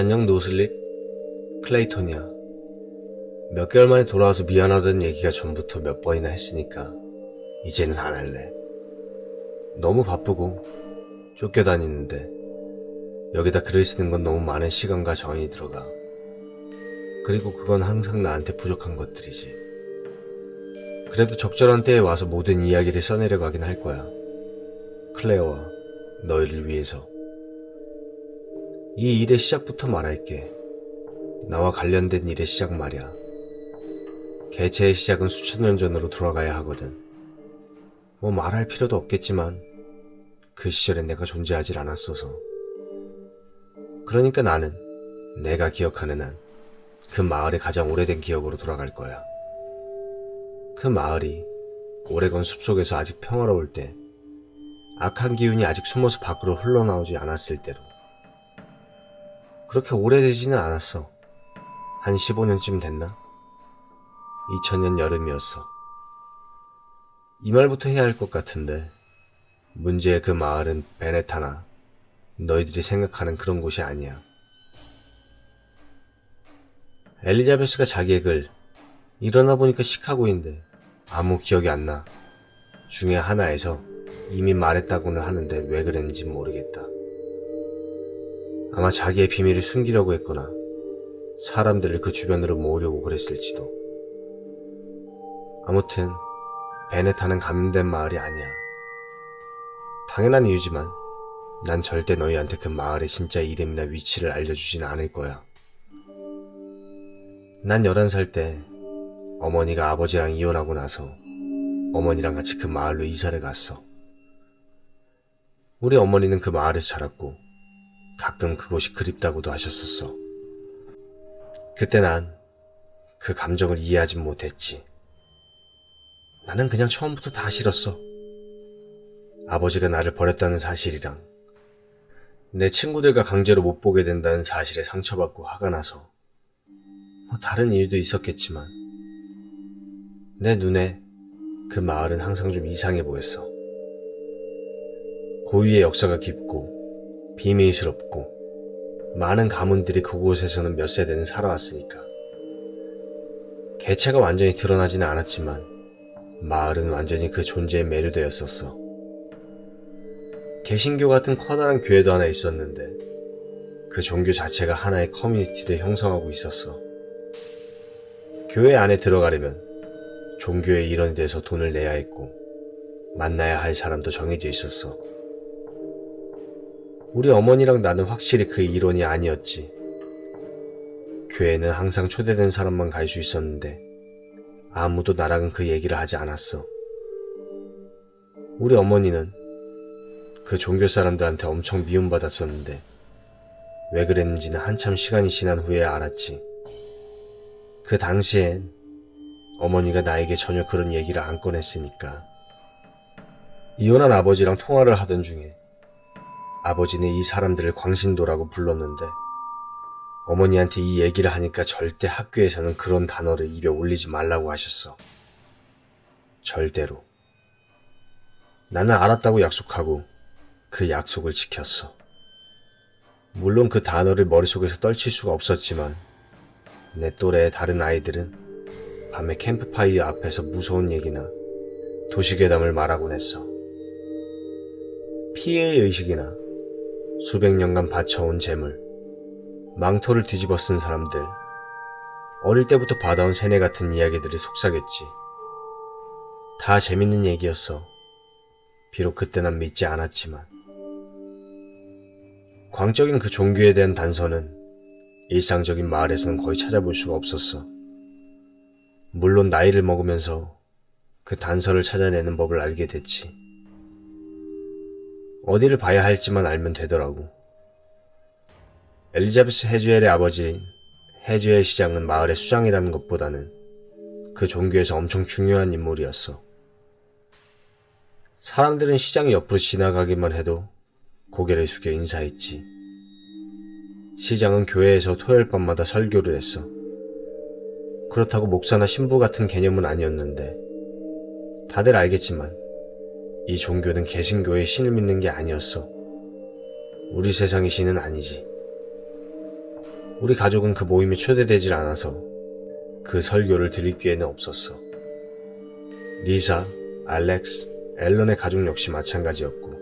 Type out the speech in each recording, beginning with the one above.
안녕 노슬립 클레이톤이야. 몇 개월 만에 돌아와서 미안하다는 얘기가 전부터 몇 번이나 했으니까 이제는 안 할래. 너무 바쁘고 쫓겨다니는데 여기다 글을 쓰는 건 너무 많은 시간과 정이 들어가. 그리고 그건 항상 나한테 부족한 것들이지. 그래도 적절한 때에 와서 모든 이야기를 써내려가긴 할 거야. 클레어와 너희를 위해서 이 일의 시작부터 말할게. 나와 관련된 일의 시작 말이야. 개체의 시작은 수천 년 전으로 돌아가야 하거든. 뭐 말할 필요도 없겠지만 그 시절엔 내가 존재하질 않았어서. 그러니까 나는 내가 기억하는 한 그 마을의 가장 오래된 기억으로 돌아갈 거야. 그 마을이 오레건 숲속에서 아직 평화로울 때 악한 기운이 아직 숨어서 밖으로 흘러나오지 않았을 때로 그렇게 오래되지는 않았어. 한 15년쯤 됐나? 2000년 여름이었어. 이 말부터 해야 할 것 같은데, 문제의 그 마을은 베네타나 너희들이 생각하는 그런 곳이 아니야. 엘리자베스가 자기의 글, 일어나 보니까 시카고인데 아무 기억이 안 나. 중에 하나에서 이미 말했다고는 하는데 왜 그랬는지 모르겠다. 아마 자기의 비밀을 숨기려고 했거나 사람들을 그 주변으로 모으려고 그랬을지도. 아무튼 베네타는 감염된 마을이 아니야. 당연한 이유지만 난 절대 너희한테 그 마을의 진짜 이름이나 위치를 알려주진 않을 거야. 난 11살 때 어머니가 아버지랑 이혼하고 나서 어머니랑 같이 그 마을로 이사를 갔어. 우리 어머니는 그 마을에서 자랐고 가끔 그곳이 그립다고도 하셨었어. 그때 난 그 감정을 이해하지 못했지. 나는 그냥 처음부터 다 싫었어. 아버지가 나를 버렸다는 사실이랑 내 친구들과 강제로 못 보게 된다는 사실에 상처받고 화가 나서 뭐 다른 이유도 있었겠지만 내 눈에 그 마을은 항상 좀 이상해 보였어. 고유의 역사가 깊고 비밀스럽고 많은 가문들이 그곳에서는 몇 세대는 살아왔으니까. 개체가 완전히 드러나지는 않았지만 마을은 완전히 그 존재에 매료되었었어. 개신교 같은 커다란 교회도 하나 있었는데 그 종교 자체가 하나의 커뮤니티를 형성하고 있었어. 교회 안에 들어가려면 종교의 일원이 돼서 돈을 내야 했고 만나야 할 사람도 정해져 있었어. 우리 어머니랑 나는 확실히 그 일원이 아니었지. 교회는 항상 초대된 사람만 갈 수 있었는데 아무도 나랑은 그 얘기를 하지 않았어. 우리 어머니는 그 종교 사람들한테 엄청 미움받았었는데 왜 그랬는지는 한참 시간이 지난 후에 알았지. 그 당시엔 어머니가 나에게 전혀 그런 얘기를 안 꺼냈으니까. 이혼한 아버지랑 통화를 하던 중에 아버지는 이 사람들을 광신도라고 불렀는데 어머니한테 이 얘기를 하니까 절대 학교에서는 그런 단어를 입에 올리지 말라고 하셨어. 절대로. 나는 알았다고 약속하고 그 약속을 지켰어. 물론 그 단어를 머릿속에서 떨칠 수가 없었지만 내 또래의 다른 아이들은 밤에 캠프파이어 앞에서 무서운 얘기나 도시괴담을 말하곤 했어. 피해의 의식이나 수백 년간 바쳐온 재물, 망토를 뒤집어 쓴 사람들, 어릴 때부터 받아온 세뇌 같은 이야기들이 속삭였지. 다 재밌는 얘기였어. 비록 그때 난 믿지 않았지만. 광적인 그 종교에 대한 단서는 일상적인 마을에서는 거의 찾아볼 수가 없었어. 물론 나이를 먹으면서 그 단서를 찾아내는 법을 알게 됐지. 어디를 봐야 할지만 알면 되더라고. 엘리자베스 헤즈엘의 아버지인 헤즈엘 시장은 마을의 수장이라는 것보다는 그 종교에서 엄청 중요한 인물이었어. 사람들은 시장 옆으로 지나가기만 해도 고개를 숙여 인사했지. 시장은 교회에서 토요일 밤마다 설교를 했어. 그렇다고 목사나 신부 같은 개념은 아니었는데, 다들 알겠지만, 이 종교는 개신교의 신을 믿는 게 아니었어. 우리 세상의 신은 아니지. 우리 가족은 그 모임에 초대되질 않아서 그 설교를 들을 기회는 없었어. 리사, 알렉스, 앨런의 가족 역시 마찬가지였고,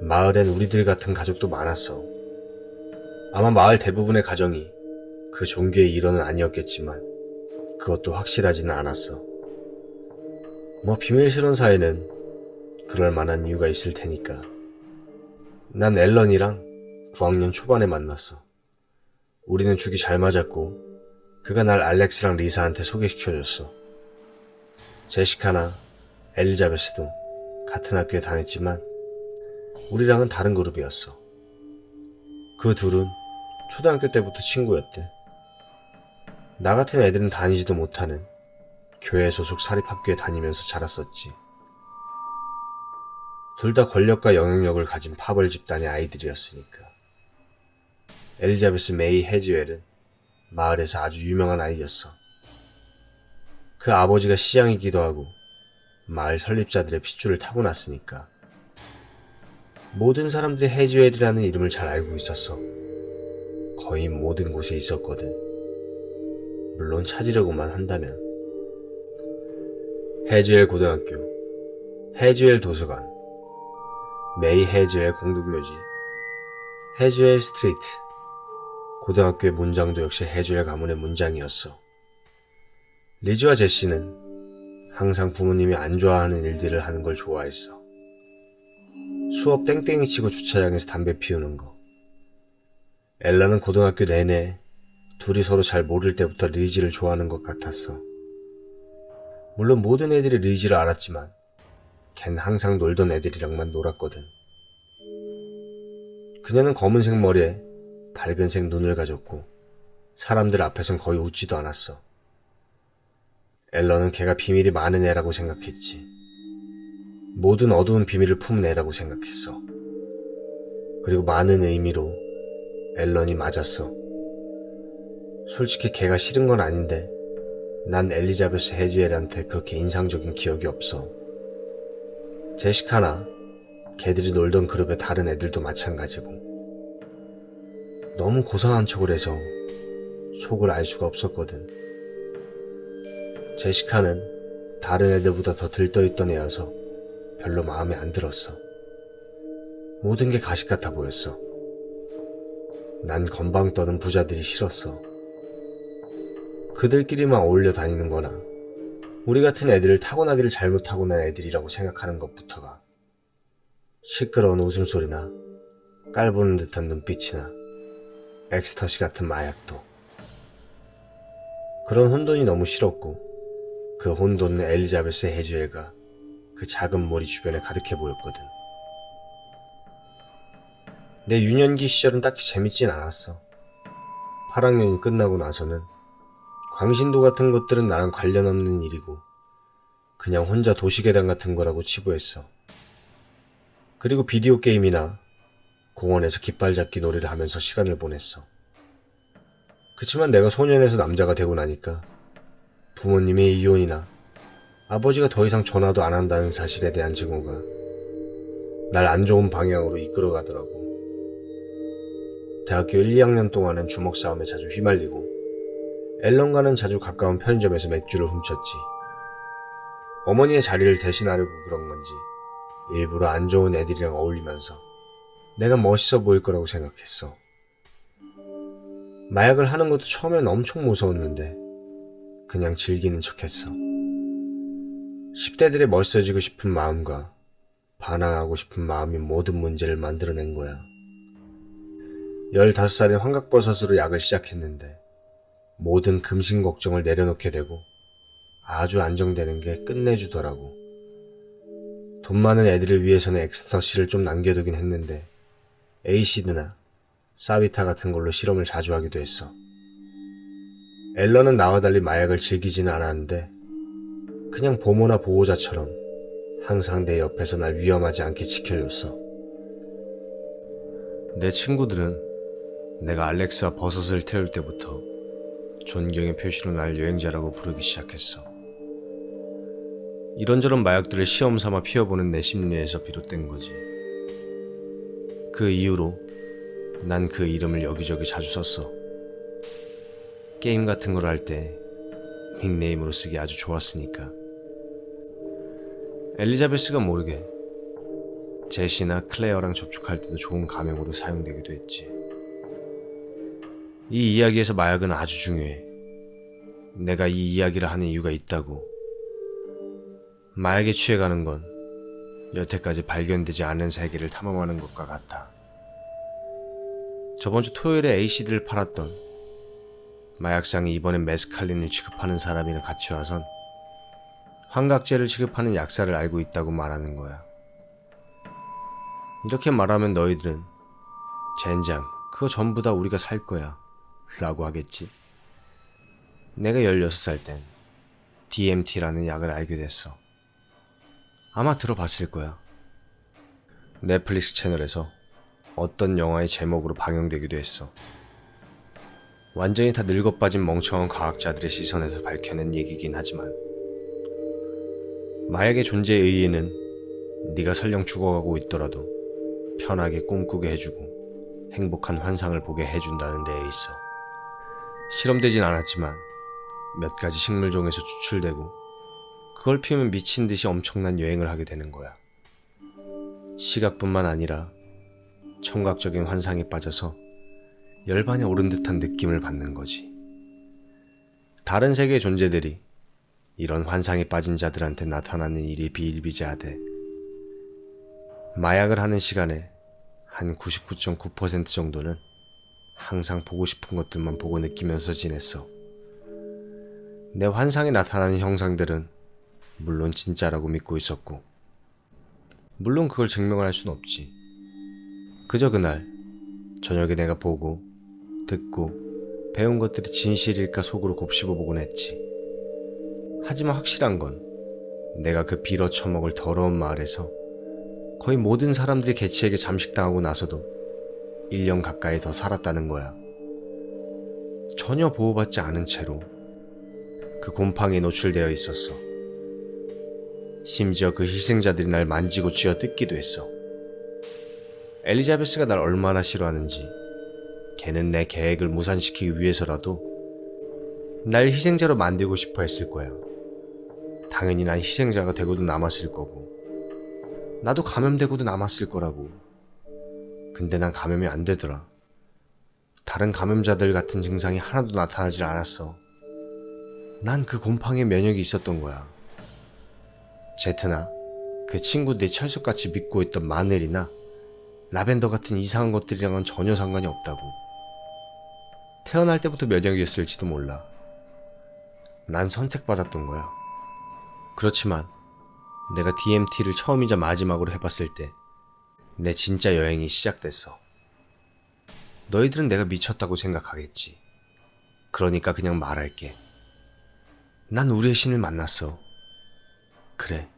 마을엔 우리들 같은 가족도 많았어. 아마 마을 대부분의 가정이 그 종교의 일원은 아니었겠지만, 그것도 확실하지는 않았어. 뭐 비밀스러운 사이는 그럴 만한 이유가 있을 테니까. 난 앨런이랑 9학년 초반에 만났어. 우리는 죽이 잘 맞았고, 그가 날 알렉스랑 리사한테 소개시켜줬어. 제시카나 엘리자베스도 같은 학교에 다녔지만, 우리랑은 다른 그룹이었어. 그 둘은 초등학교 때부터 친구였대. 나 같은 애들은 다니지도 못하는 교회 소속 사립학교에 다니면서 자랐었지. 둘 다 권력과 영향력을 가진 파벌 집단의 아이들이었으니까. 엘리자베스 메이 해지웰은 마을에서 아주 유명한 아이였어. 그 아버지가 시장이기도 하고 마을 설립자들의 핏줄을 타고났으니까. 모든 사람들이 해지웰이라는 이름을 잘 알고 있었어. 거의 모든 곳에 있었거든. 물론 찾으려고만 한다면. 해지웰 고등학교, 해지웰 도서관, 메이 해지웰 공동묘지, 해지웰 스트리트. 고등학교의 문장도 역시 해지웰 가문의 문장이었어. 리즈와 제시는 항상 부모님이 안 좋아하는 일들을 하는 걸 좋아했어. 수업 땡땡이 치고 주차장에서 담배 피우는 거. 엘라는 고등학교 내내 둘이 서로 잘 모를 때부터 리지를 좋아하는 것 같았어. 물론 모든 애들이 리지를 알았지만 걘 항상 놀던 애들이랑만 놀았거든. 그녀는 검은색 머리에 밝은색 눈을 가졌고 사람들 앞에선 거의 웃지도 않았어. 앨런은 걔가 비밀이 많은 애라고 생각했지. 모든 어두운 비밀을 품은 애라고 생각했어. 그리고 많은 의미로 앨런이 맞았어. 솔직히 걔가 싫은 건 아닌데 난 엘리자베스 해지엘한테 그렇게 인상적인 기억이 없어. 제시카나 걔들이 놀던 그룹의 다른 애들도 마찬가지고. 너무 고상한 척을 해서 속을 알 수가 없었거든. 제시카는 다른 애들보다 더 들떠있던 애여서 별로 마음에 안 들었어. 모든 게 가식 같아 보였어. 난 건방 떠는 부자들이 싫었어. 그들끼리만 어울려 다니는 거나 우리 같은 애들을 타고나기를 잘못 타고난 애들이라고 생각하는 것부터가 시끄러운 웃음소리나 깔보는 듯한 눈빛이나 엑스터시 같은 마약도 그런 혼돈이 너무 싫었고 그 혼돈은 엘리자베스 해주엘과 그 작은 머리 주변에 가득해 보였거든. 내 유년기 시절은 딱히 재밌진 않았어. 8학년이 끝나고 나서는 광신도 같은 것들은 나랑 관련 없는 일이고 그냥 혼자 도시계단 같은 거라고 치부했어. 그리고 비디오 게임이나 공원에서 깃발 잡기 놀이를 하면서 시간을 보냈어. 그치만 내가 소년에서 남자가 되고 나니까 부모님의 이혼이나 아버지가 더 이상 전화도 안 한다는 사실에 대한 증오가 날 안 좋은 방향으로 이끌어 가더라고. 대학교 1, 2학년 동안은 주먹 싸움에 자주 휘말리고 앨런과는 자주 가까운 편의점에서 맥주를 훔쳤지. 어머니의 자리를 대신하려고 그런 건지 일부러 안 좋은 애들이랑 어울리면서 내가 멋있어 보일 거라고 생각했어. 마약을 하는 것도 처음엔 엄청 무서웠는데 그냥 즐기는 척 했어. 10대들의 멋있어지고 싶은 마음과 반항하고 싶은 마음이 모든 문제를 만들어낸 거야. 15살에 환각버섯으로 약을 시작했는데 모든 금신 걱정을 내려놓게 되고 아주 안정되는 게 끝내주더라고. 돈 많은 애들을 위해서는 엑스터시를 좀 남겨두긴 했는데 에이시드나 사비타 같은 걸로 실험을 자주 하기도 했어. 앨런은 나와 달리 마약을 즐기지는 않았는데 그냥 보모나 보호자처럼 항상 내 옆에서 날 위험하지 않게 지켜줬어. 내 친구들은 내가 알렉스와 버섯을 태울 때부터 존경의 표시로 날 여행자라고 부르기 시작했어. 이런저런 마약들을 시험 삼아 피워보는 내 심리에서 비롯된 거지. 그 이후로 난 그 이름을 여기저기 자주 썼어. 게임 같은 걸 할 때 닉네임으로 쓰기 아주 좋았으니까. 엘리자베스가 모르게 제시나 클레어랑 접촉할 때도 좋은 가명으로 사용되기도 했지. 이 이야기에서 마약은 아주 중요해. 내가 이 이야기를 하는 이유가 있다고. 마약에 취해가는 건 여태까지 발견되지 않은 세계를 탐험하는 것과 같아. 저번 주 토요일에 ACD를 팔았던 마약상이 이번엔 메스칼린을 취급하는 사람이랑 같이 와선 환각제를 취급하는 약사를 알고 있다고 말하는 거야. 이렇게 말하면 너희들은 젠장, 그거 전부 다 우리가 살 거야. 라고 하겠지. 내가 16살 땐 DMT라는 약을 알게 됐어. 아마 들어봤을 거야. 넷플릭스 채널에서 어떤 영화의 제목으로 방영되기도 했어. 완전히 다 늙어 빠진 멍청한 과학자들의 시선에서 밝혀낸 얘기긴 하지만 마약의 존재의 의의는 네가 설령 죽어가고 있더라도 편하게 꿈꾸게 해주고 행복한 환상을 보게 해준다는 데에 있어. 실험되진 않았지만 몇 가지 식물종에서 추출되고 그걸 피우면 미친 듯이 엄청난 여행을 하게 되는 거야. 시각뿐만 아니라 청각적인 환상에 빠져서 열반에 오른 듯한 느낌을 받는 거지. 다른 세계의 존재들이 이런 환상에 빠진 자들한테 나타나는 일이 비일비재하되 마약을 하는 시간에 한 99.9% 정도는 항상 보고 싶은 것들만 보고 느끼면서 지냈어. 내 환상에 나타나는 형상들은 물론 진짜라고 믿고 있었고, 물론 그걸 증명할 순 없지. 그저 그날, 저녁에 내가 보고, 듣고, 배운 것들이 진실일까 속으로 곱씹어 보곤 했지. 하지만 확실한 건, 내가 그 빌어 처먹을 더러운 마을에서 거의 모든 사람들이 개치에게 잠식당하고 나서도 1년 가까이 더 살았다는 거야. 전혀 보호받지 않은 채로 그 곰팡이에 노출되어 있었어. 심지어 그 희생자들이 날 만지고 쥐어 뜯기도 했어. 엘리자베스가 날 얼마나 싫어하는지 걔는 내 계획을 무산시키기 위해서라도 날 희생자로 만들고 싶어 했을 거야. 당연히 난 희생자가 되고도 남았을 거고 나도 감염되고도 남았을 거라고. 근데 난 감염이 안 되더라. 다른 감염자들 같은 증상이 하나도 나타나질 않았어. 난 그 곰팡이에 면역이 있었던 거야. 제트나 그 친구들이 철석같이 믿고 있던 마늘이나 라벤더 같은 이상한 것들이랑은 전혀 상관이 없다고. 태어날 때부터 면역이었을지도 몰라. 난 선택받았던 거야. 그렇지만 내가 DMT를 처음이자 마지막으로 해봤을 때 내 진짜 여행이 시작됐어. 너희들은 내가 미쳤다고 생각하겠지. 그러니까 그냥 말할게. 난 우리의 신을 만났어. 그래,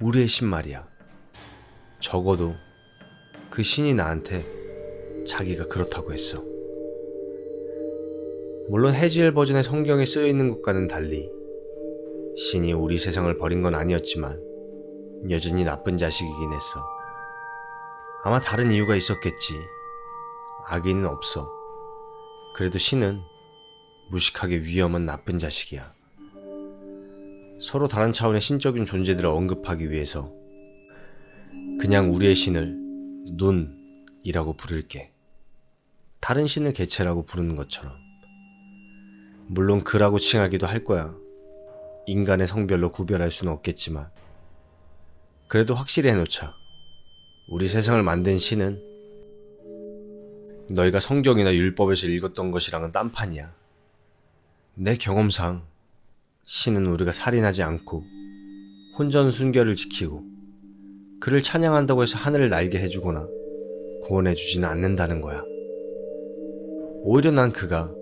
우리의 신 말이야. 적어도 그 신이 나한테 자기가 그렇다고 했어. 물론 해지엘 버전의 성경에 쓰여 있는 것과는 달리 신이 우리 세상을 버린 건 아니었지만 여전히 나쁜 자식이긴 했어. 아마 다른 이유가 있었겠지. 악의는 없어. 그래도 신은 무식하게 위험한 나쁜 자식이야. 서로 다른 차원의 신적인 존재들을 언급하기 위해서 그냥 우리의 신을 눈이라고 부를게. 다른 신을 개체라고 부르는 것처럼. 물론 그라고 칭하기도 할 거야. 인간의 성별로 구별할 수는 없겠지만. 그래도 확실히 해놓자. 우리 세상을 만든 신은 너희가 성경이나 율법에서 읽었던 것이랑은 딴판이야. 내 경험상 신은 우리가 살인하지 않고 혼전순결을 지키고 그를 찬양한다고 해서 하늘을 날게 해주거나 구원해주지는 않는다는 거야. 오히려 난 그가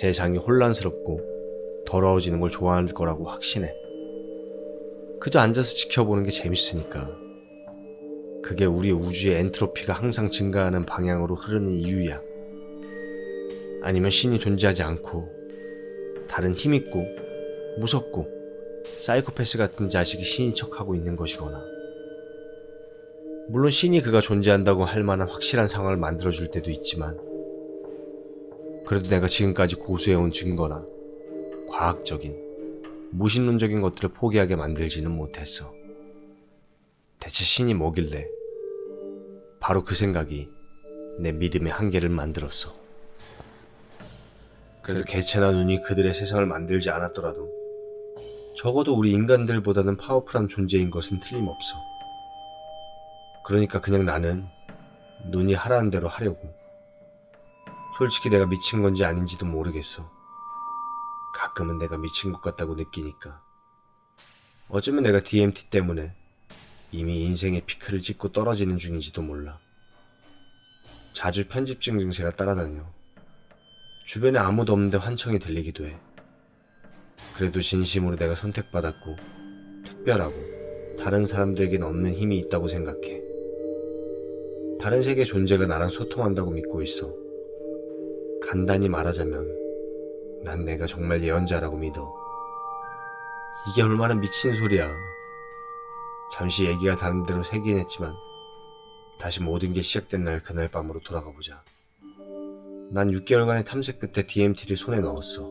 세상이 혼란스럽고 더러워지는 걸 좋아할 거라고 확신해. 그저 앉아서 지켜보는 게 재밌으니까. 그게 우리 우주의 엔트로피가 항상 증가하는 방향으로 흐르는 이유야. 아니면 신이 존재하지 않고 다른 힘있고 무섭고 사이코패스 같은 자식이 신인 척하고 있는 것이거나 물론 신이 그가 존재한다고 할 만한 확실한 상황을 만들어줄 때도 있지만, 그래도 내가 지금까지 고수해온 증거나 과학적인, 무신론적인 것들을 포기하게 만들지는 못했어. 대체 신이 뭐길래? 바로 그 생각이 내 믿음의 한계를 만들었어. 그래도 개체나 눈이 그들의 세상을 만들지 않았더라도 적어도 우리 인간들보다는 파워풀한 존재인 것은 틀림없어. 그러니까 그냥 나는 눈이 하라는 대로 하려고. 솔직히 내가 미친 건지 아닌지도 모르겠어. 가끔은 내가 미친 것 같다고 느끼니까. 어쩌면 내가 DMT 때문에 이미 인생의 피크를 찍고 떨어지는 중인지도 몰라. 자주 편집증 증세가 따라다녀. 주변에 아무도 없는데 환청이 들리기도 해. 그래도 진심으로 내가 선택받았고, 특별하고, 다른 사람들에겐 없는 힘이 있다고 생각해. 다른 세계 존재가 나랑 소통한다고 믿고 있어. 간단히 말하자면, 난 내가 정말 예언자라고 믿어. 이게 얼마나 미친 소리야. 잠시 얘기가 다른 데로 새긴 했지만, 다시 모든 게 시작된 날 그날 밤으로 돌아가 보자. 난 6개월간의 탐색 끝에 DMT를 손에 넣었어.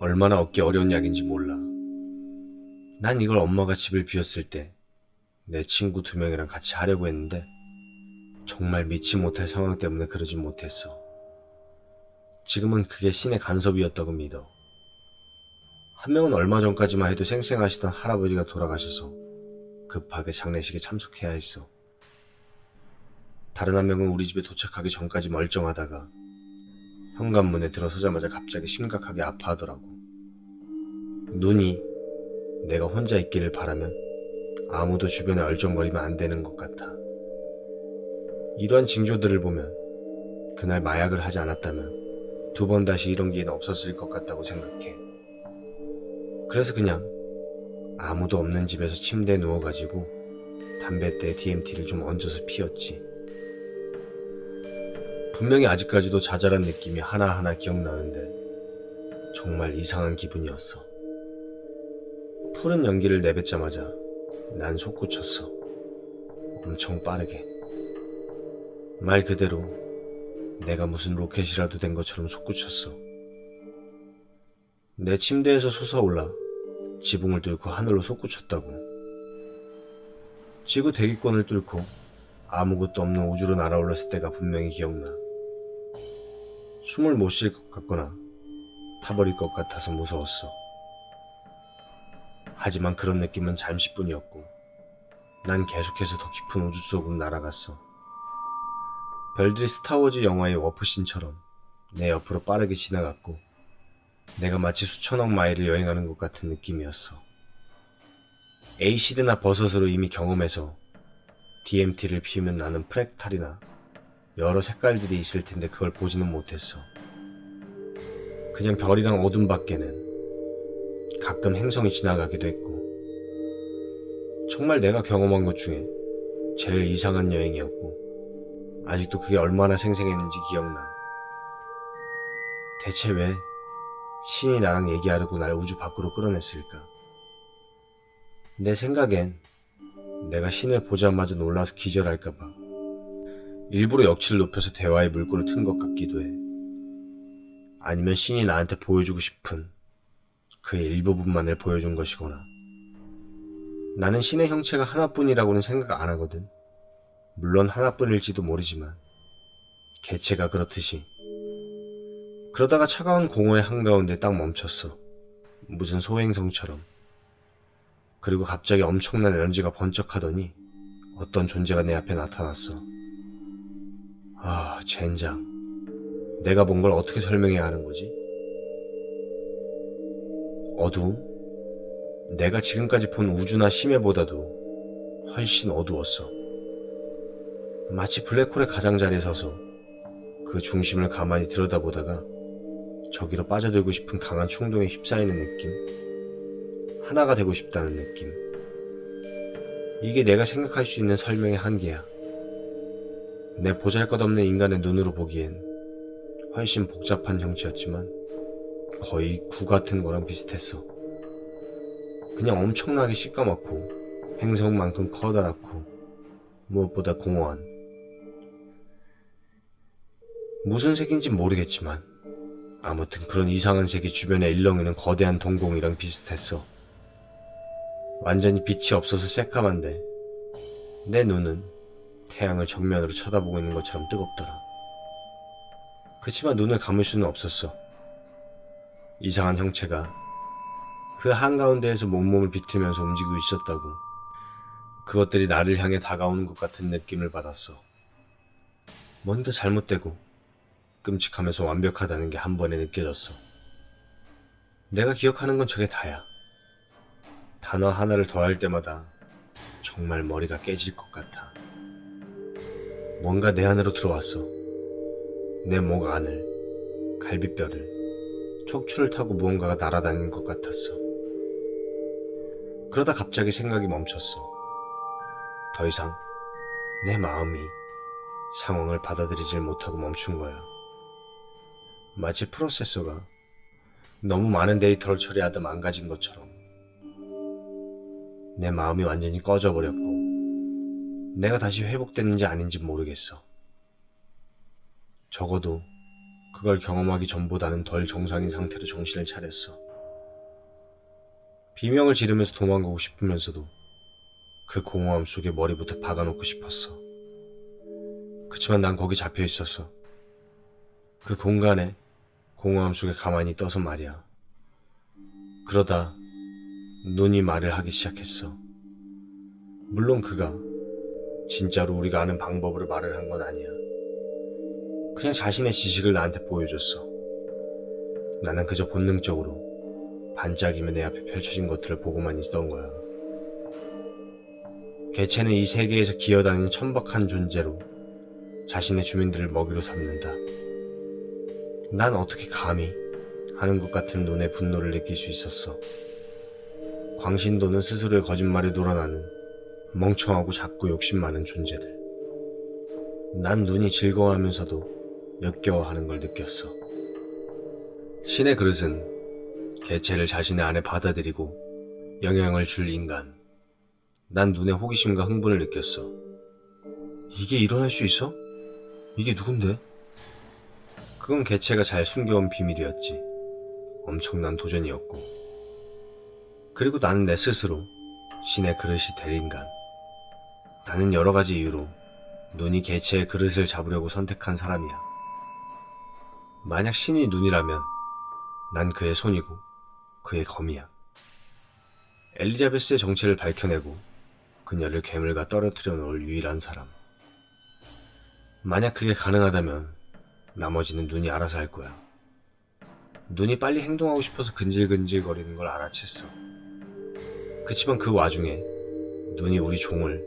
얼마나 얻기 어려운 약인지 몰라. 난 이걸 엄마가 집을 비웠을 때 내 친구 두 명이랑 같이 하려고 했는데 정말 믿지 못할 상황 때문에 그러지 못했어. 지금은 그게 신의 간섭이었다고 믿어. 한 명은 얼마 전까지만 해도 생생하시던 할아버지가 돌아가셔서 급하게 장례식에 참석해야 했어. 다른 한 명은 우리 집에 도착하기 전까지 멀쩡하다가 현관문에 들어서자마자 갑자기 심각하게 아파하더라고. 눈이 내가 혼자 있기를 바라면 아무도 주변에 얼쩡거리면 안 되는 것 같아. 이러한 징조들을 보면 그날 마약을 하지 않았다면 두 번 다시 이런 기회는 없었을 것 같다고 생각해. 그래서 그냥 아무도 없는 집에서 침대에 누워가지고 담뱃대에 DMT를 좀 얹어서 피웠지. 분명히 아직까지도 자잘한 느낌이 하나하나 기억나는데 정말 이상한 기분이었어. 푸른 연기를 내뱉자마자 난 솟구쳤어. 엄청 빠르게. 말 그대로 내가 무슨 로켓이라도 된 것처럼 솟구쳤어. 내 침대에서 솟아올라 지붕을 뚫고 하늘로 솟구쳤다고. 지구 대기권을 뚫고 아무것도 없는 우주로 날아올랐을 때가 분명히 기억나. 숨을 못 쉴 것 같거나 타버릴 것 같아서 무서웠어. 하지만 그런 느낌은 잠시뿐이었고, 난 계속해서 더 깊은 우주 속으로 날아갔어. 별들이 스타워즈 영화의 워프신처럼 내 옆으로 빠르게 지나갔고, 내가 마치 수천억 마일을 여행하는 것 같은 느낌이었어. 에이시드나 버섯으로 이미 경험해서 DMT를 피우면 나는 프랙탈이나 여러 색깔들이 있을 텐데 그걸 보지는 못했어. 그냥 별이랑 어둠 밖에는 가끔 행성이 지나가기도 했고, 정말 내가 경험한 것 중에 제일 이상한 여행이었고, 아직도 그게 얼마나 생생했는지 기억나. 대체 왜 신이 나랑 얘기하려고 날 우주 밖으로 끌어냈을까? 내 생각엔 내가 신을 보자마자 놀라서 기절할까봐 일부러 역치를 높여서 대화의 물꼬를 튼 것 같기도 해. 아니면 신이 나한테 보여주고 싶은 그의 일부분만을 보여준 것이거나. 나는 신의 형체가 하나뿐이라고는 생각 안 하거든. 물론 하나뿐일지도 모르지만 개체가 그렇듯이. 그러다가 차가운 공허의 한가운데 딱 멈췄어. 무슨 소행성처럼. 그리고 갑자기 엄청난 에너지가 번쩍하더니 어떤 존재가 내 앞에 나타났어. 아, 젠장. 내가 본 걸 어떻게 설명해야 하는 거지? 어두움? 내가 지금까지 본 우주나 심해보다도 훨씬 어두웠어. 마치 블랙홀의 가장자리에 서서 그 중심을 가만히 들여다보다가 저기로 빠져들고 싶은 강한 충동에 휩싸이는 느낌? 하나가 되고 싶다는 느낌. 이게 내가 생각할 수 있는 설명의 한계야. 내 보잘 것 없는 인간의 눈으로 보기엔 훨씬 복잡한 형체였지만 거의 구 같은 거랑 비슷했어. 그냥 엄청나게 시꺼멓고 행성만큼 커다랗고 무엇보다 공허한. 무슨 색인지 모르겠지만 아무튼 그런 이상한 색이 주변에 일렁이는 거대한 동공이랑 비슷했어. 완전히 빛이 없어서 새까만데 내 눈은 태양을 정면으로 쳐다보고 있는 것처럼 뜨겁더라. 그치만 눈을 감을 수는 없었어. 이상한 형체가 그 한가운데에서 몸몸을 비틀면서 움직이고 있었다고. 그것들이 나를 향해 다가오는 것 같은 느낌을 받았어. 뭔가 잘못되고 끔찍하면서 완벽하다는 게 한 번에 느껴졌어. 내가 기억하는 건 저게 다야. 단어 하나를 더할 때마다 정말 머리가 깨질 것 같아. 뭔가 내 안으로 들어왔어. 내 목 안을, 갈비뼈를, 척추를 타고 무언가가 날아다니는 것 같았어. 그러다 갑자기 생각이 멈췄어. 더 이상 내 마음이 상황을 받아들이질 못하고 멈춘 거야. 마치 프로세서가 너무 많은 데이터를 처리하다 망가진 것처럼 내 마음이 완전히 꺼져버렸고 내가 다시 회복됐는지 아닌지 모르겠어. 적어도 그걸 경험하기 전보다는 덜 정상인 상태로 정신을 차렸어. 비명을 지르면서 도망가고 싶으면서도 그 공허함 속에 머리부터 박아놓고 싶었어. 그치만 난 거기 잡혀 있었어. 그 공간에 공허함 속에 가만히 떠서 말이야. 그러다 눈이 말을 하기 시작했어. 물론 그가 진짜로 우리가 아는 방법으로 말을 한 건 아니야. 그냥 자신의 지식을 나한테 보여줬어. 나는 그저 본능적으로 반짝이며 내 앞에 펼쳐진 것들을 보고만 있던 거야. 개체는 이 세계에서 기어다니는 천박한 존재로 자신의 주민들을 먹이로 삼는다. 난 어떻게 감히 하는 것 같은 눈의 분노를 느낄 수 있었어. 광신도는 스스로의 거짓말에 놀아나는 멍청하고 작고 욕심 많은 존재들. 난 눈이 즐거워하면서도 역겨워하는 걸 느꼈어. 신의 그릇은 개체를 자신의 안에 받아들이고 영향을 줄 인간. 난 눈에 호기심과 흥분을 느꼈어. 이게 일어날 수 있어? 이게 누군데? 그건 개체가 잘 숨겨온 비밀이었지. 엄청난 도전이었고. 그리고 나는 내 스스로 신의 그릇이 될 인간. 나는 여러 가지 이유로 눈이 개체의 그릇을 잡으려고 선택한 사람이야. 만약 신이 눈이라면 난 그의 손이고 그의 검이야. 엘리자베스의 정체를 밝혀내고 그녀를 괴물과 떨어뜨려 놓을 유일한 사람. 만약 그게 가능하다면 나머지는 눈이 알아서 할 거야. 눈이 빨리 행동하고 싶어서 근질근질 거리는 걸 알아챘어. 그치만 그 와중에 눈이 우리 종을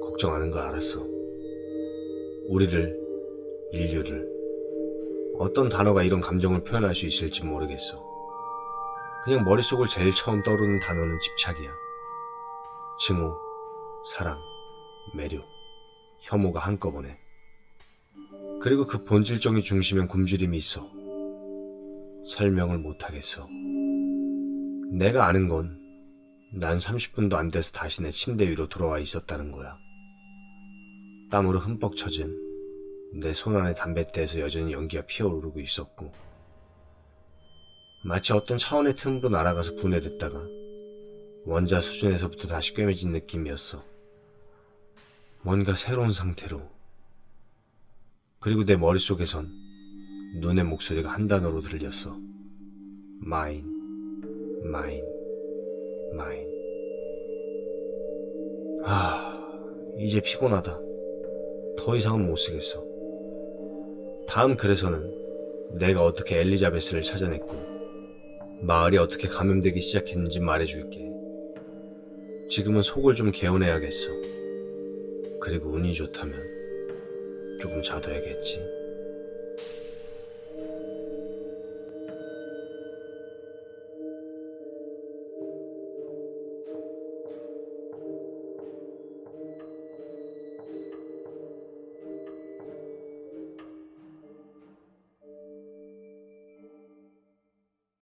걱정하는 걸 알았어. 우리를, 인류를. 어떤 단어가 이런 감정을 표현할 수 있을지 모르겠어. 그냥 머릿속을 제일 처음 떠오르는 단어는 집착이야. 증오, 사랑, 매료, 혐오가 한꺼번에. 그리고 그 본질적인 중심엔 굶주림이 있어. 설명을 못하겠어. 내가 아는 건 난 30분도 안 돼서 다시 내 침대 위로 돌아와 있었다는 거야. 땀으로 흠뻑 젖은 내 손 안의 담뱃대에서 여전히 연기가 피어오르고 있었고 마치 어떤 차원의 틈으로 날아가서 분해됐다가 원자 수준에서부터 다시 꿰매진 느낌이었어. 뭔가 새로운 상태로 그리고 내 머릿속에선 눈의 목소리가 한 단어로 들렸어. 마인, 마인, 마인. 아, 이제 피곤하다. 더 이상은 못 쓰겠어. 다음 글에서는 내가 어떻게 엘리자베스를 찾아냈고, 마을이 어떻게 감염되기 시작했는지 말해줄게. 지금은 속을 좀 개운해야겠어. 그리고 운이 좋다면 조금 자둬야겠지.